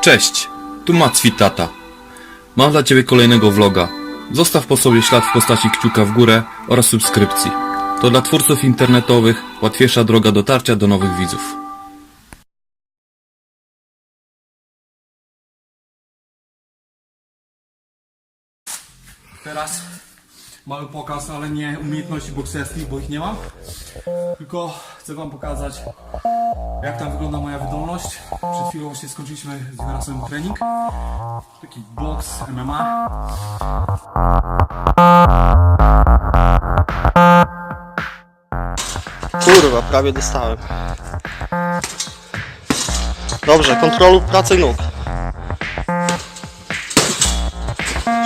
Cześć, tu Macwi Tata. Mam dla Ciebie kolejnego vloga. Zostaw po sobie ślad w postaci kciuka w górę oraz subskrypcji. To dla twórców internetowych łatwiejsza droga dotarcia do nowych widzów. Teraz mały pokaz, ale nie umiejętności bokserskich, bo ich nie mam. Tylko chcę wam pokazać, jak tam wygląda moja wydolność. Przed chwilą właśnie skończyliśmy z Jarosłem trening. Taki boks MMA. Kurwa, prawie dostałem. Dobrze, kontroluj pracę nóg.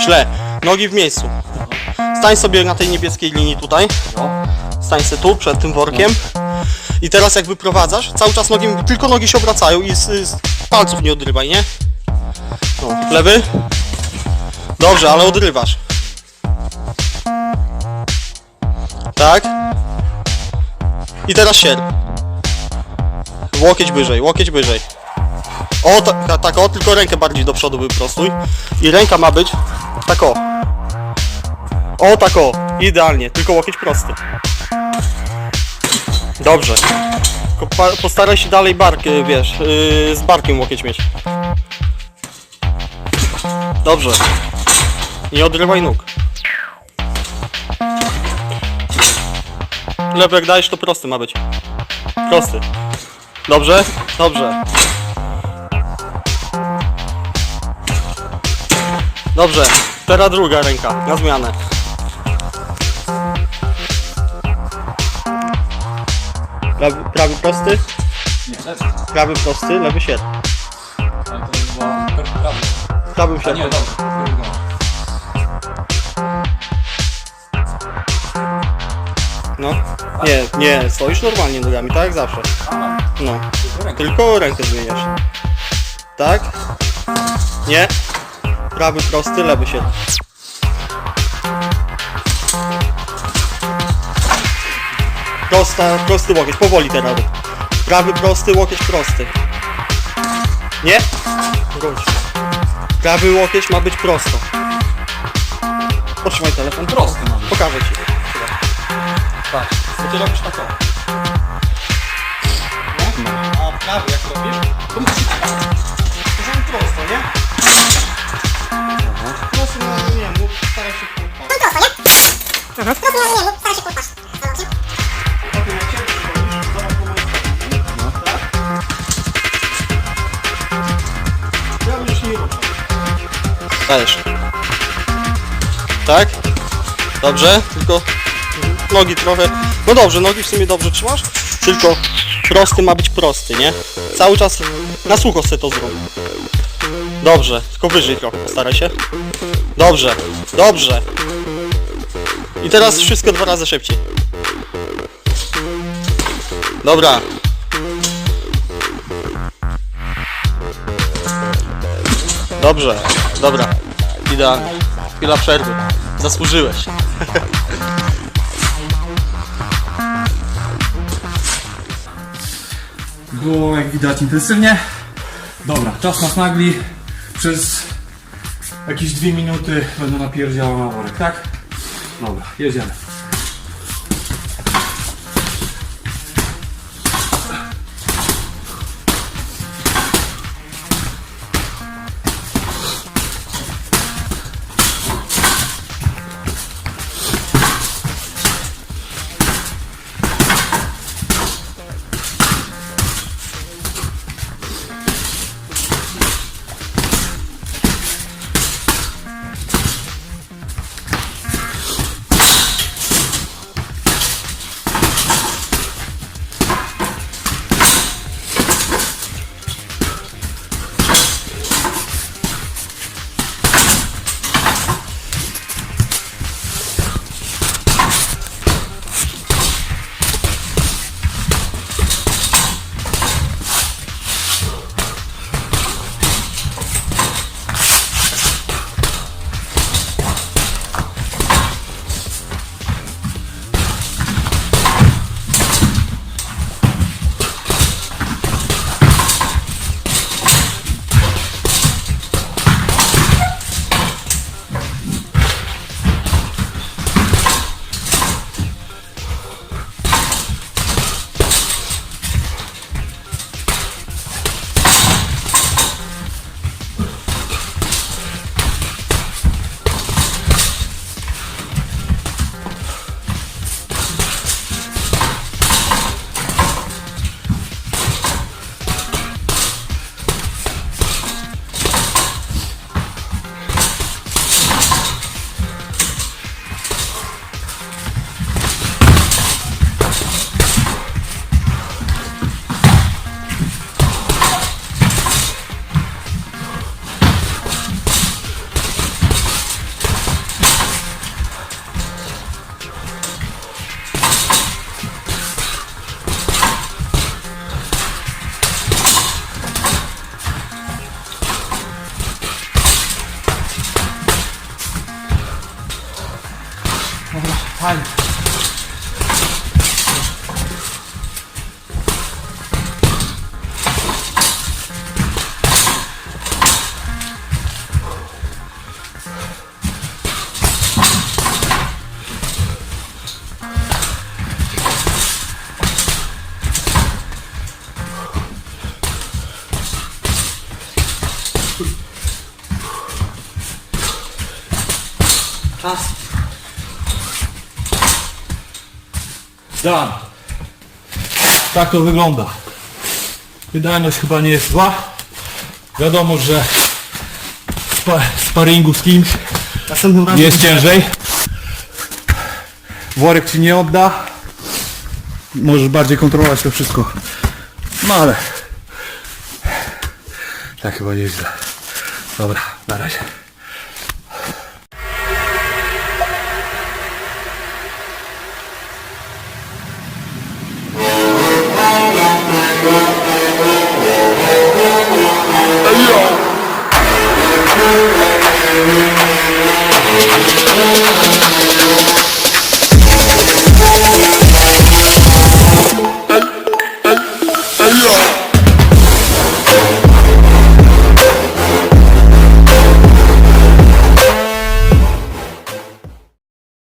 Źle. Nogi w miejscu. Stań sobie na tej niebieskiej linii tutaj. Stań sobie tu, przed tym workiem. I teraz jak wyprowadzasz, cały czas nogi, tylko nogi się obracają i z, z palców nie odrywaj, nie? No, lewy. Dobrze, ale odrywasz. Tak. I teraz sierp. Łokieć wyżej, łokieć wyżej. O, ta, tak o, tylko rękę bardziej do przodu wyprostuj. I ręka ma być tak o. O, tak o. Idealnie, tylko łokieć prosty. Dobrze. Postaraj się dalej bark, wiesz, yy, z barkiem łokieć mieć. Dobrze. Nie odrywaj nóg. Lewy jak dajesz, to prosty ma być. Prosty. Dobrze? Dobrze. Dobrze. Teraz druga ręka, na zmianę. Prawy, prawy prosty, Nie, lewy. prawy prosty, lewy sierp. Ale to była prawy. Prawym A sierp. nie, dobra. No. Nie, nie, stoisz normalnie nogami, tak jak zawsze. Aha, No. tylko ręka. Tylko rękę zmieniasz. Tak? Nie. Prawy prosty, lewy się. Prosta, prosty łokieć, powoli teraz. Prawy prosty, łokieć prosty. Nie? Wróć. Prawy łokieć ma być prosto. Potrzymaj telefon. Prosty ma być. Pokażę ci. Tak. Bo ty robisz tak o. No. A prawy jak robisz? To musisz To żeby prosto, nie? Prosto, no nie, mów, staraj się pójść. prosto, nie? Mhm. No, nie, nie, Tak? Dobrze, tylko nogi trochę... No dobrze, nogi w sumie dobrze trzymasz, tylko prosty ma być prosty, nie? Cały czas na sucho sobie to zrób. Dobrze, tylko wyżej trochę, staraj się. Dobrze, dobrze. I teraz wszystko dwa razy szybciej. Dobra. Dobrze, dobra. Idealnie. Chwila przerwy. Zasłużyłeś. Było jak widać intensywnie. Dobra, czas na snagli. Przez jakieś dwie minuty będę napierdziałał na worek, tak? Dobra, jedziemy. Czas. Dan. Tak to wygląda. Wydajność chyba nie jest zła. Wiadomo, że w spa sparingu z kimś Następnym razem jest ciężej. Worek ci nie odda. Możesz bardziej kontrolować to wszystko. No ale tak chyba nie jest źle. Dobra, na razie.